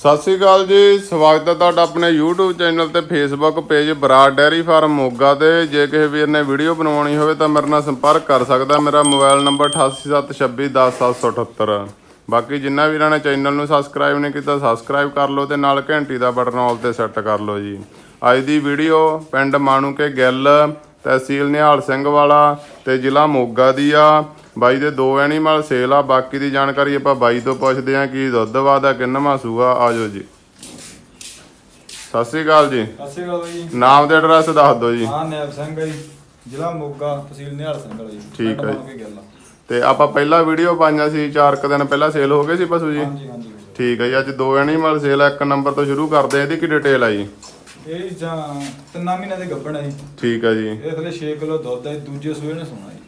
ਸਤਿ ਸ੍ਰੀ ਅਕਾਲ ਜੀ, ਸਵਾਗਤ ਹੈ ਤੁਹਾਡਾ ਆਪਣੇ YouTube ਚੈਨਲ ਤੇ Facebook page Brar dairy farm Moga ਤੇ। ਜੇ ਕਿਸੇ ਵੀਰ ਨੇ ਵੀਡੀਓ ਬਣਾਉਣੀ ਹੋਵੇ ਤਾਂ ਮੇਰੇ ਨਾਲ ਸੰਪਰਕ ਕਰ ਸਕਦਾ ਮੇਰਾ ਮੋਬਾਈਲ ਨੰਬਰ 8876210778 ਬਾਕੀ ਜਿੰਨਾ ਵੀਰਾਂ ਨੇ ਚੈਨਲ ਨੂੰ ਸਬਸਕ੍ਰਾਈਬ ਨਹੀਂ ਕੀਤਾ ਸਬਸਕ੍ਰਾਈਬ ਕਰ ਲਓ ਤੇ ਨਾਲ ਘੰਟੀ ਦਾ ਬਟਨ ਆਲ ਤੇ ਸੈੱਟ ਕਰ ਲਓ ਜੀ। ਅੱਜ ਦੀ ਵੀਡੀਓ ਪਿੰਡ ਮਾਣੂਕੇ ਗਿੱਲ, ਤਹਿਸੀਲ ਨਿਹਾਲ ਸਿੰਘ ਵਾਲਾ ਤੇ ਜ਼ਿਲ੍ਹਾ ਮੋਗਾ ਦੀ ਆ। ਬਾਈ ਦੇ ਦੋ ਐਨੀਮਲ ਸੇਲ ਆ ਬਾਕੀ ਦੀ ਜਾਣਕਾਰੀ ਆਪਾਂ ਬਾਈ ਤੋਂ ਪੁੱਛਦੇ ਆ ਕੀ ਦੁੱਧ ਵਾਦਾ ਕਿੰਨਵਾਂ ਸੂਆ ਆਜੋ ਜੀ। ਸਤਿ ਸ੍ਰੀ ਅਕਾਲ ਜੀ। ਸਤਿ ਸ਼੍ਰੀ ਅਕਾਲ ਜੀ ਨਾਮ ਤੇ ਐਡਰੈਸ ਦੱਸ ਦਿਓ ਜੀ। ਹਾਂ ਨੈਬ ਸਿੰਘ ਹੈ ਜੀ ਜ਼ਿਲ੍ਹਾ ਮੋਗਾ ਤਹਿਸੀਲ ਨਿਹਾਲ ਸਿੰਘ ਵਾਲਾ ਜੀ। ਠੀਕ ਪਿੰਡ ਹੈ ਬਣ ਕੇ ਗੱਲ ਆ। ਤੇ ਆਪਾਂ ਪਹਿਲਾਂ ਵੀਡੀਓ ਪਾਈਆਂ ਸੀ 4 ਕੁ ਦਿਨ ਪਹਿਲਾਂ ਸੇਲ ਹੋ ਗਏ ਸੀ ਪਸ਼ੂ ਜੀ? ਹਾਂਜੀ ਹਾਂਜੀ ਠੀਕ ਹੈ ਜੀ ਅੱਜ ਦੋ ਐਨੀਮਲ ਸੇਲ ਆ ਇੱਕ ਨੰਬਰ ਤੋਂ ਸ਼ੁਰੂ ਕਰਦੇ ਆ ਇਹਦੀ ਕੀ ਡਿਟੇਲ ਆ ਜੀ? ਇਹ ਜਾਂ ਤਿੰਨਾਂ ਮਹੀਨਿਆਂ ਦੇ ਗੱਭਣ ਹੈ ਜੀ। ਠੀਕ ਹੈ ਜੀ। ਇਹ ਥਲੇ 6 ਕਿਲੋ ਦੁੱਧ ਹੈ ਦੂਜੇ ਸੂਏ ਨੇ ਸੋਣਾ ਜੀ।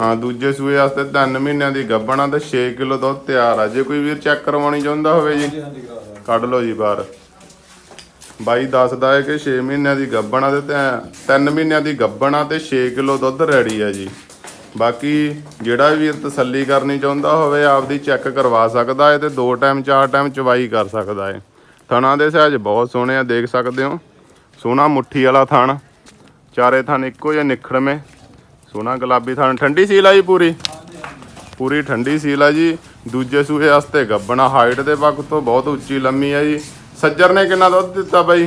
ਹਾਂ ਦੂਜੇ ਸੂਏ ਵਾਸਤੇ 3 ਮਹੀਨਿਆਂ ਦੀ ਗੱਭਣਾ ਤੇ 6 ਕਿਲੋ ਦੁੱਧ ਤਿਆਰ ਆ। ਜੇ ਕੋਈ ਵੀਰ ਚੈੱਕ ਕਰਵਾਉਣੀ ਚਾਹੁੰਦਾ ਹੋਵੇ ਜੀ ਕੱਢ ਲਓ ਜੀ ਬਾਹਰ। ਬਾਈ ਦੱਸਦਾ ਹੈ ਕਿ 6 ਮਹੀਨਿਆਂ ਦੀ ਗੱਭਣਾ ਤੇ 3 ਮਹੀਨਿਆਂ ਦੀ ਗੱਭਣਾ ਤੇ 6 ਕਿਲੋ ਦੁੱਧ ਰੈਡੀ ਹੈ ਜੀ। ਬਾਕੀ ਜਿਹੜਾ ਵੀ ਵੀਰ ਤਸੱਲੀ ਕਰਨੀ ਚਾਹੁੰਦਾ ਹੋਵੇ ਆਪਦੀ ਚੈੱਕ ਕਰਵਾ ਸਕਦਾ ਹੈ ਤੇ ਦੋ ਟਾਈਮ ਚਾਰ ਟਾਈਮ ਚਵਾਈ ਕਰ ਸਕਦਾ ਹੈ। ਥਣਾ ਦੇ ਸਹਿਜ ਬਹੁਤ ਸੋਹਣੇ ਆ ਦੇਖ ਸਕਦੇ ਹੋ। ਸੋਹਣਾ ਮੁੱਠੀ ਵਾਲਾ ਥਣ। ਚਾਰੇ ਥਣ ਇੱਕੋ ਜਿਹੇ ਨਿਖੜਵੇਂ। ਸੋਹਣਾ ਗੁਲਾਬੀ ਥਣ ਠੰਡੀ ਸੀਲ ਆ ਜੀ ਪੂਰੀ? ਪੂਰੀ ਠੰਡੀ ਸੀਲ ਆ ਜੀ। ਦੂਜੇ ਸੂਏ ਵਾਸਤੇ ਗੱਬਣਾ ਹਾਈਟ ਦੇ ਪੱਖ ਤੋਂ ਬਹੁਤ ਉੱਚੀ ਲੰਮੀ ਆ ਜੀ। ਸੱਜਰ ਨੇ ਕਿੰਨਾ ਦੁੱਧ ਦਿੱਤਾ ਬਾਈ?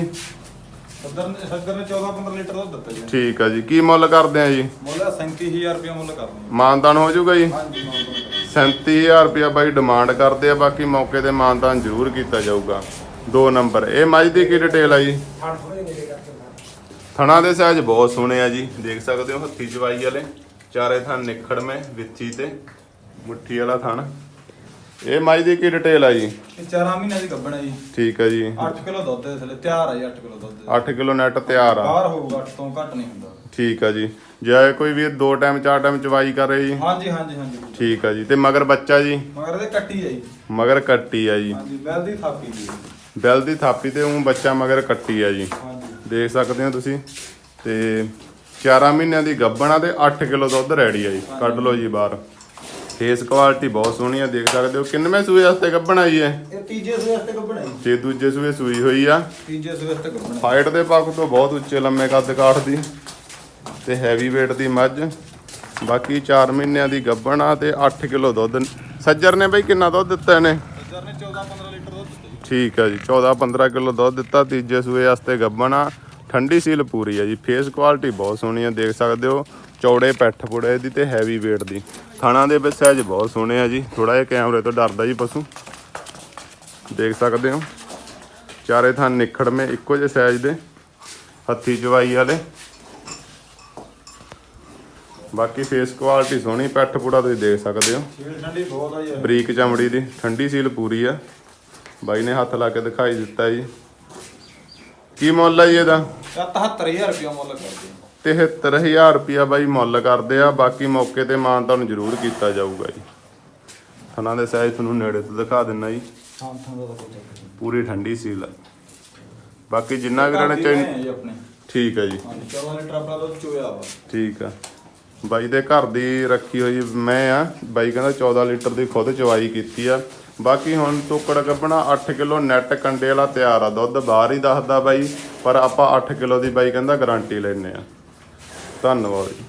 ਸੱਦਰ ਨੇ ਸੱਦਰ ਨੇ 14 15 ਲੀਟਰ ਦੁੱਧ ਦਿੱਤਾ ਜੀ। ਠੀਕ ਆ ਜੀ। ਕੀ ਮੁੱਲ ਕਰਦੇ ਆ ਜੀ? ਮੁੱਲ 37000 ਰੁਪਏ ਮੁੱਲ ਕਰਨੀ ਮਾਨਦਾਨ ਹੋ ਜਾਊਗਾ ਜੀ? ਹਾਂਜੀ ਮਾਨ 37000 ਰੁਪਇਆ ਬਾਈ ਡਿਮਾਂਡ ਕਰਦੇ ਆ। ਬਾਕੀ ਮੌਕੇ ਤੇ ਮਾਨਦਾਨ ਜ਼ਰੂਰ ਕੀਤਾ ਜਾਊਗਾ। ਦੋ ਨੰਬਰ। ਇਹ ਮੱਝ ਦੀ ਕੀ ਡਿਟੇਲ ਆ ਜੀ? ਥਣਾ ਦੇ ਸਾਈਜ਼ ਬਹੁਤ ਸੋਹਣੇ ਆ ਜੀ। ਦੇਖ ਸਕਦੇ ਹੋ ਹੱਥੀ ਚਵਾਈ ਵਾਲੇ। ਚਾਰੇ ਥਣ ਨਿਖੜਵੇਂ ਵਿੱਥੀ ਤੇ ਮੁੱਠੀ ਵਾਲਾ ਥਣ। ਇਹ ਮੱਝ ਦੀ ਕੀ ਡਿਟੇਲ ਆ ਜੀ? ਇਹ 4 ਮਹੀਨਿਆਂ ਦੀ ਗੱਭਣ ਹੈ ਜੀ। ਠੀਕ ਆ ਜੀ। 8 ਕਿਲੋ ਦੁੱਧ ਦੇ ਥਲੇ ਤਿਆਰ ਹੈ ਜੀ 8 ਕਿਲੋ ਦੁੱਧ। 8 ਕਿਲੋ ਨੈਟ ਤਿਆਰ ਆ। ਬਾਹਰ ਹੋਊਗਾ 8 ਤੋਂ ਘੱਟ ਨਹੀਂ ਹੁੰਦਾ। ਠੀਕ ਆ ਜੀ। ਜੇ ਕੋਈ ਵੀ ਦੋ ਟਾਈਮ ਚਾਰ ਟਾਈਮ ਚਵਾਈ ਕਰੇ ਜੀ। ਹਾਂਜੀ ਹਾਂਜੀ ਹਾਂਜੀ। ਠੀਕ ਆ ਜੀ। ਤੇ ਮਗਰ ਬੱਚਾ ਜੀ? ਮਗਰ ਇਹਦੇ ਕੱਟੀ ਹੈ ਜੀ। ਮਗਰ ਕੱਟੀ ਆ ਜੀ। ਹਾਂਜੀ ਬੈਲ ਦੀ ਥਾਪੀ ਹੈ। ਬੈਲ ਦੀ ਥਾਪੀ ਤੇ ਉਹ ਬੱਚਾ ਮਗਰ ਕੱਟੀ ਆ ਜੀ। ਹਾਂਜੀ। ਦੇਖ ਸਕਦੇ ਹੋ ਤੁਸੀਂ। ਤੇ 4 ਮਹੀਨਿਆਂ ਦੀ ਗੱਭਣਾ ਤੇ 8 ਕਿਲੋ ਦੁੱਧ ਰੈਡੀ ਆ ਜੀ। ਕੱਢ ਲਓ ਜੀ ਬਾਹਰ। ਫੇਸ ਕੁਆਲਿਟੀ ਬਹੁਤ ਸੋਹਣੀ ਆ ਦੇਖ ਸਕਦੇ ਹੋ। ਕਿੰਨਵੇਂ ਸੂਏ ਵਾਸਤੇ ਗੱਭਣਾ ਜੀ ਇਹ? ਇਹ ਤੀਜੇ ਸੂਏ ਵਾਸਤੇ ਹੈ ਜੀ। ਤੇ ਦੂਜੇ ਸੂਏ ਸੂਈ ਹੋਈ ਆ। ਤੀਜੇ ਸੂਏ ਵਾਸਤੇ ਗੱਭਣ ਹੈ ਹਾਈਟ ਦੇ ਪੱਖ ਤੋਂ ਬਹੁਤ ਉੱਚੇ ਲੰਮੇ ਕੱਦ ਕਾਠ ਦੀ ਤੇ ਹੈਵੀ weight ਦੀ ਮੱਝ। ਬਾਕੀ 4 ਮਹੀਨਿਆਂ ਦੀ ਗੱਭਣਾ ਤੇ 8 ਕਿਲੋ ਦੁੱਧ। ਸੱਜਰ ਨੇ ਬਈ ਕਿੰਨਾ ਦੁੱਧ ਦਿੱਤਾ ਇਹਨੇ? ਸੱਜਰ ਨੇ 14 15 ਲੀਟਰ ਦੁੱਧ ਦਿੱਤਾ। ਠੀਕ ਹੈ ਜੀ 14 15 ਕਿਲੋ ਦੁੱਧ ਦਿੱਤਾ ਤੀਜੇ ਸੂਏ ਵਾਸਤੇ ਗੱਭਣਾ ਠੰਡੀ ਸੀਲ ਪੂਰੀ ਹੈ ਜੀ ਫੇਸ ਕੁਆਲਿਟੀ ਬਹੁਤ ਸੋਹਣੀ ਹੈ ਦੇਖ ਸਕਦੇ ਹੋ ਚੌੜੇ ਪੈਠ ਪੁੜੇ ਦੀ ਤੇ ਹੈਵੀ weight ਦੀ। ਥਾਣਾ ਦੇ ਵਿੱਚ ਸਾਈਜ਼ ਬਹੁਤ ਸੋਹਣੇ ਆ ਜੀ ਥੋੜਾ ਜਿਹਾ ਕੈਮਰੇ ਤੋਂ ਡਰਦਾ ਜੀ ਪਸ਼ੂ। ਦੇਖ ਸਕਦੇ ਹੋ ਚਾਰੇ ਥਾਂ ਨਿਖੜਵੇਂ ਇੱਕੋ ਜਿਹੇ ਸਾਈਜ਼ ਦੇ ਹੱਥੀ ਚਵਾਈ ਵਾਲੇ। ਬਾਕੀ ਫੇਸ ਕੁਆਲਿਟੀ ਸੋਹਣੀ ਪੈਠ ਪੁੜਾ ਤੁਸੀਂ ਦੇਖ ਸਕਦੇ ਹੋ। ਆ ਬਰੀਕ ਚਮੜੀ ਦੀ ਠੰਡੀ ਸੀਲ ਪੂਰੀ ਆ। ਬਾਈ ਨੇ ਹੱਥ ਲਾ ਕੇ ਦਿਖਾਈ ਦਿੱਤਾ ਜੀ। ਕੀ ਮੁੱਲ ਆ ਜੀ ਇਹਦਾ? 77000 ਰੁਪਏ ਮੁੱਲ ਕਰਦੇ ਆ। 73000 ਰੁਪਿਆ ਬਾਈ ਮੁੱਲ ਕਰਦੇ ਆ। ਬਾਕੀ ਮੌਕੇ ਤੇ ਮਾਨ ਤੁਹਾਨੂੰ ਜ਼ਰੂਰ ਕੀਤਾ ਜਾਊਗਾ ਜੀ। ਥਣਾ ਦੇ ਸਾਈਜ਼ ਤੁਹਾਨੂੰ ਨੇੜੇ ਤੋਂ ਦਿਖਾ ਦਿੰਨਾ ਜੀ। ਹਾਂ ਪੂਰੀ ਠੰਡੀ ਸੀਲ ਆ। ਬਾਕੀ ਜਿੰਨਾ ਵੀਰਾਂ ਨੇ ਘਰ ਦੀ ਚਾਹੀ ਭੈਣ ਜੀ ਆਪਣੇ? ਠੀਕ ਹੈ ਜੀ। ਹਾਂਜੀ 14 ਲੀਟਰ ਆਪਣਾ ਦੁੱਧ ਚੋਇਆ ਵਾ। ਠੀਕ ਆ। ਬਾਈ ਦੇ ਘਰ ਦੀ ਰੱਖੀ ਹੋਈ ਮੈਂ ਆ। ਬਾਈ ਕਹਿੰਦਾ 14 ਲੀਟਰ ਦੀ ਖੁਦ ਚਵਾਈ ਕੀਤੀ ਆ। ਬਾਕੀ ਹੁਣ ਟੋਕੜ ਕੱਪਣਾ 8 ਕਿਲੋ ਨੈਟ ਕੰਡੇ ਵਾਲਾ ਤਿਆਰ ਆ, ਦੁੱਧ ਬਾਹਰ ਹੀ ਦੱਸਦਾ ਬਾਈ, ਪਰ ਆਪਾਂ 8 ਕਿਲੋ ਦੀ ਬਾਈ ਕਹਿੰਦਾ ਗਾਰੰਟੀ ਲੈਨੇ ਆ। ਧੰਨਵਾਦ ਜੀ।